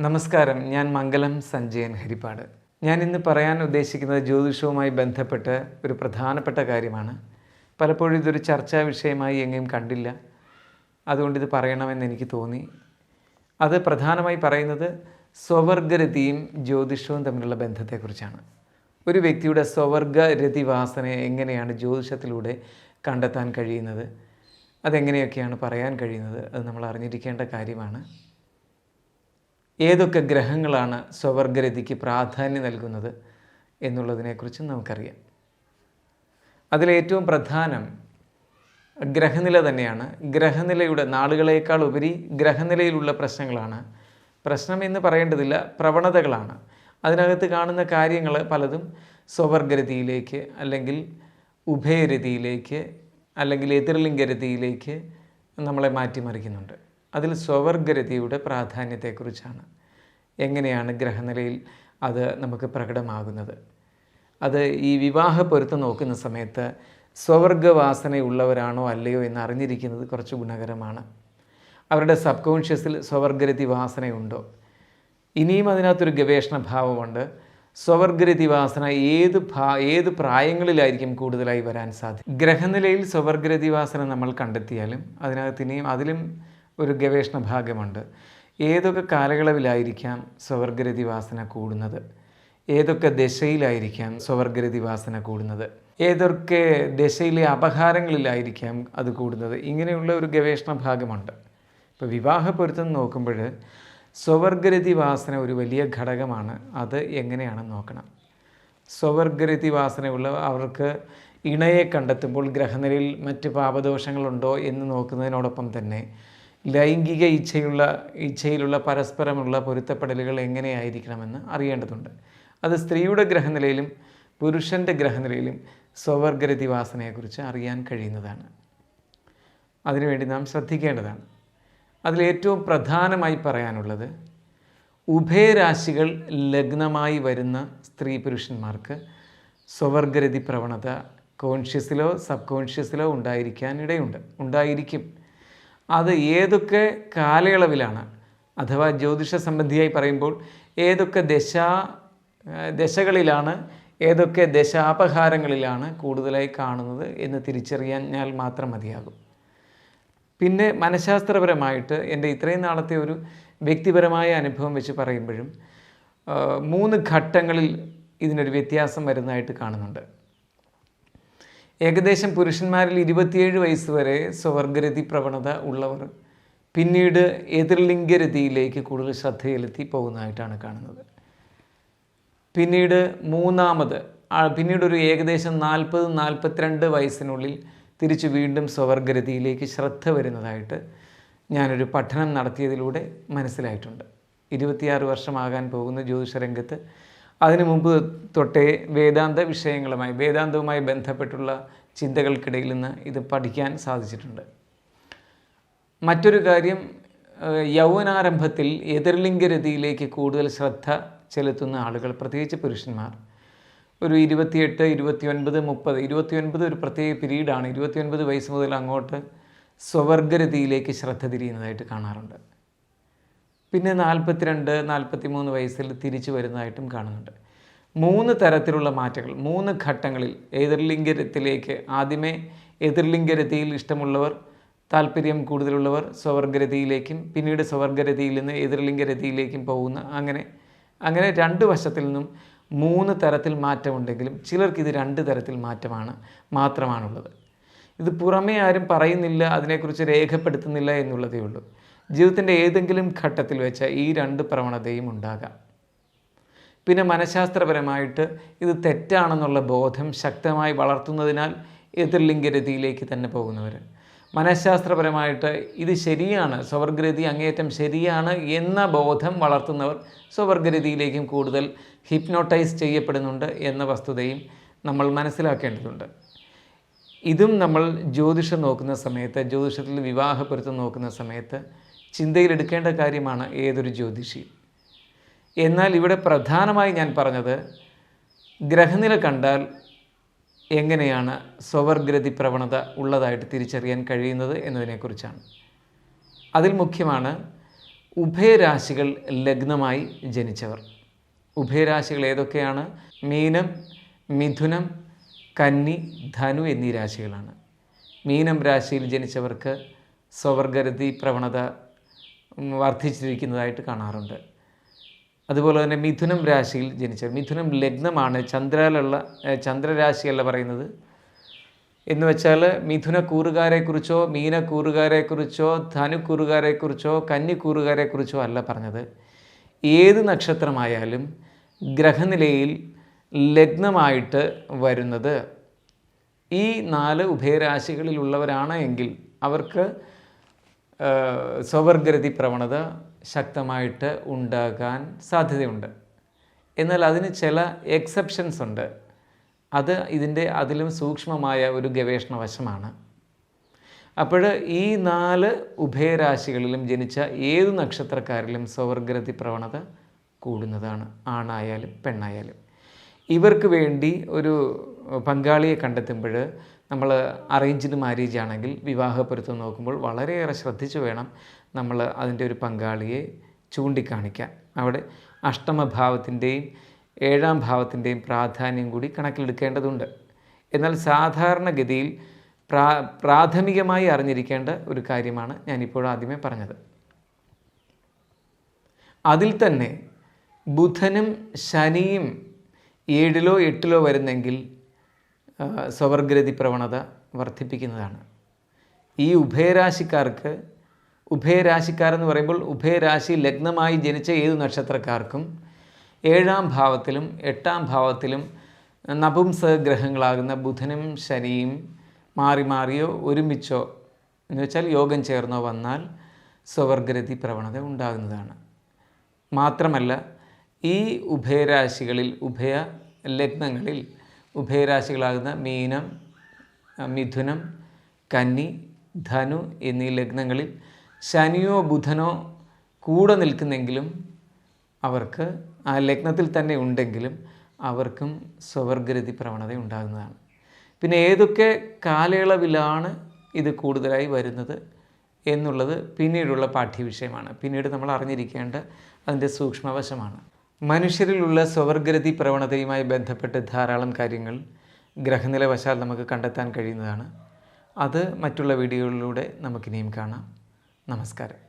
നമസ്കാരം. ഞാൻ മംഗലം സഞ്ജയൻ ഹരിപ്പാട്. ഞാൻ ഇന്ന് പറയാൻ ഉദ്ദേശിക്കുന്നത് ജ്യോതിഷവുമായി ബന്ധപ്പെട്ട് ഒരു പ്രധാനപ്പെട്ട കാര്യമാണ്. പലപ്പോഴും ഇതൊരു ചർച്ചാ വിഷയമായി എങ്ങും കണ്ടില്ല. അതുകൊണ്ട് ഇത് പറയണമെന്ന് എനിക്ക് തോന്നി. അത് പ്രധാനമായി പറയുന്നത് സ്വവർഗരതിയും ജ്യോതിഷവും തമ്മിലുള്ള ബന്ധത്തെക്കുറിച്ചാണ്. ഒരു വ്യക്തിയുടെ സ്വവർഗരതി വാസനയെ എങ്ങനെയാണ് ജ്യോതിഷത്തിലൂടെ കണ്ടെത്താൻ കഴിയുന്നത്? അതെങ്ങനെയൊക്കെയാണ് പറയാൻ കഴിയുന്നത്? അത് നമ്മൾ അറിഞ്ഞിരിക്കേണ്ട കാര്യമാണ്. ഏതൊക്കെ ഗ്രഹങ്ങളാണ് സ്വവർഗരതിക്ക് പ്രാധാന്യം നൽകുന്നത് എന്നുള്ളതിനെക്കുറിച്ച് നമുക്കറിയാം. അതിലേറ്റവും പ്രധാനം ഗ്രഹനില തന്നെയാണ്. ഗ്രഹനിലയുടെ നാളുകളേക്കാൾ ഉപരി ഗ്രഹനിലയിലുള്ള പ്രശ്നങ്ങളാണ്. പ്രശ്നം എന്ന് പറയേണ്ടതില്ല പ്രവണതകളാണ്. അതിനകത്ത് കാണുന്ന കാര്യങ്ങൾ പലതും സ്വവർഗരതിയിലേക്ക് അല്ലെങ്കിൽ ഉഭയരതിയിലേക്ക് അല്ലെങ്കിൽ എതിർലിംഗരതിയിലേക്ക് നമ്മളെ മാറ്റിമറിക്കുന്നുണ്ട്. അതിൽ സ്വവർഗരതിയുടെ പ്രാധാന്യത്തെക്കുറിച്ചാണ്. എങ്ങനെയാണ് ഗ്രഹനിലയിൽ അത് നമുക്ക് പ്രകടമാകുന്നത്? അത് ഈ വിവാഹ പൊരുത്തം നോക്കുന്ന സമയത്ത് സ്വവർഗവാസനയുള്ളവരാണോ അല്ലയോ എന്ന് അറിഞ്ഞിരിക്കുന്നത് കുറച്ച് ഗുണകരമാണ്. അവരുടെ സബ് കോൺഷ്യസിൽ സ്വവർഗരതി വാസനയുണ്ടോ? ഇനിയും അതിനകത്തൊരു ഗവേഷണ ഭാവമുണ്ട് സ്വവർഗരതി വാസന ഏത് ഭാ ഏത് പ്രായങ്ങളിലായിരിക്കും കൂടുതലായി വരാൻ സാധിക്കും ഗ്രഹനിലയിൽ സ്വവർഗരതി വാസന നമ്മൾ കണ്ടെത്തിയാലും അതിനകത്ത് ഇനിയും അതിലും ഒരു ഗവേഷണ ഭാഗമുണ്ട്. ഏതൊക്കെ കാലയളവിലായിരിക്കാം സ്വവർഗരതി വാസന കൂടുന്നത്? ഏതൊക്കെ ദശയിലായിരിക്കാം സ്വവർഗരതി വാസന കൂടുന്നത്? ഏതൊക്കെ ദശയിലെ അപഹാരങ്ങളിലായിരിക്കാം അത് കൂടുന്നത്? ഇങ്ങനെയുള്ള ഒരു ഗവേഷണ ഭാഗമുണ്ട്. ഇപ്പോൾ വിവാഹ പൊരുത്തം നോക്കുമ്പോൾ സ്വവർഗരതി വാസന ഒരു വലിയ ഘടകമാണ്. അത് എങ്ങനെയാണെന്ന് നോക്കണം. സ്വവർഗരതി വാസനയുള്ള അവർക്ക് ഇണയെ കണ്ടെത്തുമ്പോൾ ഗ്രഹനിലയിൽ മറ്റ് പാപദോഷങ്ങളുണ്ടോ എന്ന് നോക്കുന്നതിനോടൊപ്പം തന്നെ ലൈംഗിക ഇച്ഛയുള്ള ഇച്ഛയിലുള്ള പരസ്പരമുള്ള പൊരുത്തപ്പെടലുകൾ എങ്ങനെയായിരിക്കണമെന്ന് അറിയേണ്ടതുണ്ട്. അത് സ്ത്രീയുടെ ഗ്രഹനിലയിലും പുരുഷന്റെ ഗ്രഹനിലയിലും സ്വവർഗരതി വാസനയെക്കുറിച്ച് അറിയാൻ കഴിയുന്നതാണ്. അതിനുവേണ്ടി നാം ശ്രദ്ധിക്കേണ്ടതാണ്. അതിലേറ്റവും പ്രധാനമായി പറയാനുള്ളത് ഉഭയരാശികൾ ലഗ്നമായി വരുന്ന സ്ത്രീ പുരുഷന്മാർക്ക് സ്വവർഗരതി പ്രവണത കോൺഷ്യസിലോ സബ് കോൺഷ്യസിലോ ഉണ്ടായിരിക്കാൻ ഇടയുണ്ട് ഉണ്ടായിരിക്കും. അത് ഏതൊക്കെ കാലയളവിലാണ്? അഥവാ ജ്യോതിഷ സംബന്ധിയായി പറയുമ്പോൾ ഏതൊക്കെ ദശ ദശകളിലാണ് ഏതൊക്കെ ദശാപഹാരങ്ങളിലാണ് കൂടുതലായി കാണുന്നത് എന്ന് തിരിച്ചറിയാൻ മാത്രം മതിയാകും. പിന്നെ മനഃശാസ്ത്രപരമായിട്ട് എന്റെ ഇത്രയും നാളത്തെ ഒരു വ്യക്തിപരമായ അനുഭവം വെച്ച് പറയുമ്പോഴും മൂന്ന് ഘട്ടങ്ങളിൽ ഇതിനൊരു വ്യത്യാസം വരുന്നതായിട്ട് കാണുന്നുണ്ട്. ഏകദേശം പുരുഷന്മാരിൽ ഇരുപത്തിയേഴ് വയസ്സ് വരെ സ്വവർഗരതി പ്രവണത ഉള്ളവർ പിന്നീട് എതിർലിംഗരതിയിലേക്ക് കൂടുതൽ ശ്രദ്ധയിലെത്തി പോകുന്നതായിട്ടാണ് കാണുന്നത്. പിന്നീട് മൂന്നാമത് പിന്നീട് ഒരു ഏകദേശം നാൽപ്പത് നാൽപ്പത്തിരണ്ട് വയസ്സിനുള്ളിൽ തിരിച്ച് വീണ്ടും സ്വവർഗരതിയിലേക്ക് ശ്രദ്ധ വരുന്നതായിട്ട് ഞാനൊരു പഠനം നടത്തിയതിലൂടെ മനസ്സിലായിട്ടുണ്ട്. ഇരുപത്തിയാറ് വർഷമാകാൻ പോകുന്ന ജ്യോതിഷ രംഗത്ത് അതിനു മുമ്പ് തൊട്ടേ വേദാന്ത വിഷയങ്ങളുമായി വേദാന്തവുമായി ബന്ധപ്പെട്ടുള്ള ചിന്തകൾക്കിടയിൽ നിന്ന് ഇത് പഠിക്കാൻ സാധിച്ചിട്ടുണ്ട്. മറ്റൊരു കാര്യം യൗവനാരംഭത്തിൽ എതിർലിംഗരതിയിലേക്ക് കൂടുതൽ ശ്രദ്ധ ചെലുത്തുന്ന ആളുകൾ പ്രത്യേകിച്ച് പുരുഷന്മാർ. ഒരു ഇരുപത്തിയെട്ട് ഇരുപത്തിയൊൻപത് മുപ്പത് ഇരുപത്തിയൊൻപത് ഒരു പ്രത്യേക പീരീഡാണ്. ഇരുപത്തിയൊൻപത് വയസ്സ് മുതൽ അങ്ങോട്ട് സ്വവർഗരതിയിലേക്ക് ശ്രദ്ധ തിരിയുന്നതായിട്ട് കാണാറുണ്ട്. പിന്നെ നാൽപ്പത്തിരണ്ട് നാൽപ്പത്തി മൂന്ന് വയസ്സിൽ തിരിച്ചു വരുന്നതായിട്ടും കാണുന്നുണ്ട്. മൂന്ന് തരത്തിലുള്ള മാറ്റങ്ങൾ മൂന്ന് ഘട്ടങ്ങളിൽ എതിർലിംഗരത്തിലേക്ക് ആദ്യമേ എതിർലിംഗരതിയിൽ ഇഷ്ടമുള്ളവർ താല്പര്യം കൂടുതലുള്ളവർ സ്വവർഗരതിയിലേക്കും പിന്നീട് സ്വവർഗരതിയിൽ നിന്ന് എതിർലിംഗരതിയിലേക്കും പോകുന്ന അങ്ങനെ അങ്ങനെ രണ്ട് വശത്തിൽ നിന്നും മൂന്ന് തരത്തിൽ മാറ്റമുണ്ടെങ്കിലും ചിലർക്ക് ഇത് രണ്ട് തരത്തിൽ മാറ്റമാണ് മാത്രമാണുള്ളത്. ഇത് പുറമേ ആരും പറയുന്നില്ല അതിനെക്കുറിച്ച് രേഖപ്പെടുത്തുന്നില്ല എന്നുള്ളതേ ഉള്ളൂ. ജീവിതത്തിന്റെ ഏതെങ്കിലും ഘട്ടത്തിൽ വെച്ച് ഈ രണ്ട് പ്രവണതയും ഉണ്ടാകാം. പിന്നെ മനഃശാസ്ത്രപരമായിട്ട് ഇത് തെറ്റാണെന്നുള്ള ബോധം ശക്തമായി വളർത്തുന്നതിനാൽ എതിർലിംഗരതിയിലേക്ക് തന്നെ പോകുന്നവർ. മനഃശാസ്ത്രപരമായിട്ട് ഇത് ശരിയാണ് സ്വവർഗരതി അങ്ങേയറ്റം ശരിയാണ് എന്ന ബോധം വളർത്തുന്നവർ സ്വവർഗരതിയിലേക്കും കൂടുതൽ ഹിപ്നോട്ടൈസ് ചെയ്യപ്പെടുന്നുണ്ട് എന്ന വസ്തുതയും നമ്മൾ മനസ്സിലാക്കേണ്ടതുണ്ട്. ഇതും നമ്മൾ ജ്യോതിഷം നോക്കുന്ന സമയത്ത് ജ്യോതിഷത്തിൽ വിവാഹ പൊരുത്തം നോക്കുന്ന സമയത്ത് ചിന്തയിലെടുക്കേണ്ട കാര്യമാണ് ഏതൊരു ജ്യോതിഷിയും. എന്നാൽ ഇവിടെ പ്രധാനമായി ഞാൻ പറഞ്ഞത് ഗ്രഹനില കണ്ടാൽ എങ്ങനെയാണ് സ്വവർഗ്രതി പ്രവണത ഉള്ളതായിട്ട് തിരിച്ചറിയാൻ കഴിയുന്നത് എന്നതിനെക്കുറിച്ചാണ്. അതിൽ മുഖ്യമാണ് ഉഭയരാശികൾ ലഗ്നമായി ജനിച്ചവർ. ഉഭയരാശികൾ ഏതൊക്കെയാണ്? മീനം മിഥുനം കന്നി ധനു എന്നീ രാശികളാണ്. മീനം രാശിയിൽ ജനിച്ചവർക്ക് സ്വവർഗരതി പ്രവണത വർദ്ധിച്ചിരിക്കുന്നതായിട്ട് കാണാറുണ്ട്. അതുപോലെ തന്നെ മിഥുനം രാശിയിൽ ജനിച്ചവർ. മിഥുനം ലഗ്നമാണ്. ചന്ദ്രയിലുള്ള ഏഹ്, ചന്ദ്രരാശിയല്ല പറയുന്നത്. എന്ന് വെച്ചാൽ മിഥുന കൂറുകാരെക്കുറിച്ചോ മീന കൂറുകാരെക്കുറിച്ചോ ധനു കൂറുകാരെക്കുറിച്ചോ കന്നി കൂറുകാരെക്കുറിച്ചോ അല്ല പറഞ്ഞത്. ഏത് നക്ഷത്രമായാലും ഗ്രഹനിലയിൽ ലഗ്നമായിട്ട് വരുന്നത് ഈ നാല് ഉഭയരാശികളിലുള്ളവരാണ് എങ്കിൽ അവർക്ക് സ്വവർഗരതി പ്രവണത ശക്തമായിട്ട് ഉണ്ടാകാൻ സാധ്യതയുണ്ട്. എന്നാൽ അതിന് ചില എക്സെപ്ഷൻസ് ഉണ്ട്. അത് ഇതിന്റെ അതിലും സൂക്ഷ്മമായ ഒരു ഗവേഷണ വശമാണ്. അപ്പോൾ ഈ നാല് ഉഭയരാശികളിലും ജനിച്ച ഏത് നക്ഷത്രക്കാരിലും സ്വവർഗരതി പ്രവണത കൂടുന്നതാണ് ആണായാലും പെണ്ണായാലും. ഇവർക്ക് വേണ്ടി ഒരു പങ്കാളിയെ കണ്ടെത്തുമ്പോൾ നമ്മൾ അറേഞ്ച്ഡ് മാരേജ് ആണെങ്കിൽ വിവാഹപ്പൊരുത്തം നോക്കുമ്പോൾ വളരെയേറെ ശ്രദ്ധിച്ചു വേണം നമ്മൾ അതിന്റെ ഒരു പങ്കാളിയെ ചൂണ്ടിക്കാണിക്കാൻ. അവിടെ അഷ്ടമഭാവത്തിന്റെയും ഏഴാം ഭാവത്തിന്റെയും പ്രാധാന്യം കൂടി കണക്കിലെടുക്കേണ്ടതുണ്ട്. എന്നാൽ സാധാരണഗതിയിൽ പ്രാ പ്രാഥമികമായി അറിഞ്ഞിരിക്കേണ്ട ഒരു കാര്യമാണ് ഞാനിപ്പോൾ ആദ്യമേ പറഞ്ഞത്. അതിൽ തന്നെ ബുധനും ശനിയും ഏഴിലോ എട്ടിലോ വരുന്നെങ്കിൽ സ്വവർഗരതി പ്രവണത വർദ്ധിപ്പിക്കുന്നതാണ്. ഈ ഉഭയരാശിക്കാർക്ക് ഉഭയരാശിക്കാർ എന്ന് പറയുമ്പോൾ ഉഭയരാശി ലഗ്നമായി ജനിച്ച ഏതു നക്ഷത്രക്കാർക്കും ഏഴാം ഭാവത്തിലും എട്ടാം ഭാവത്തിലും നപുംസ ഗ്രഹങ്ങളാകുന്ന ബുധനും ശനിയും മാറി മാറിയോ ഒരുമിച്ചോ എന്ന് വെച്ചാൽ യോഗം ചേർന്നോ വന്നാൽ സ്വവർഗ്രതി പ്രവണത ഉണ്ടാകുന്നതാണ്. മാത്രമല്ല ഈ ഉഭയരാശികളിൽ ഉഭയ ലഗ്നങ്ങളിൽ ഉഭയരാശികളാകുന്ന മീനം മിഥുനം കന്നി ധനു എന്നീ ലഗ്നങ്ങളിൽ ശനിയോ ബുധനോ കൂടെ നിൽക്കുന്നെങ്കിലും അവർക്ക് ആ ലഗ്നത്തിൽ തന്നെ ഉണ്ടെങ്കിലും അവർക്കും സ്വവർഗരതി പ്രവണത ഉണ്ടാകുന്നതാണ്. പിന്നെ ഏതൊക്കെ കാലയളവിലാണ് ഇത് കൂടുതലായി വരുന്നത് എന്നുള്ളത് പിന്നീടുള്ള പാഠ്യവിഷയമാണ്. പിന്നീട് നമ്മൾ അറിഞ്ഞിരിക്കേണ്ട അതിന്റെ സൂക്ഷ്മവശമാണ്. മനുഷ്യരിലുള്ള സ്വവർഗരതി പ്രവണതയുമായി ബന്ധപ്പെട്ട് ധാരാളം കാര്യങ്ങൾ ഗ്രഹനിലവശാൽ നമുക്ക് കണ്ടെത്താൻ കഴിയുന്നതാണ്. അത് മറ്റുള്ള വീഡിയോകളിലൂടെ നമുക്കിനിയും കാണാം. നമസ്കാരം.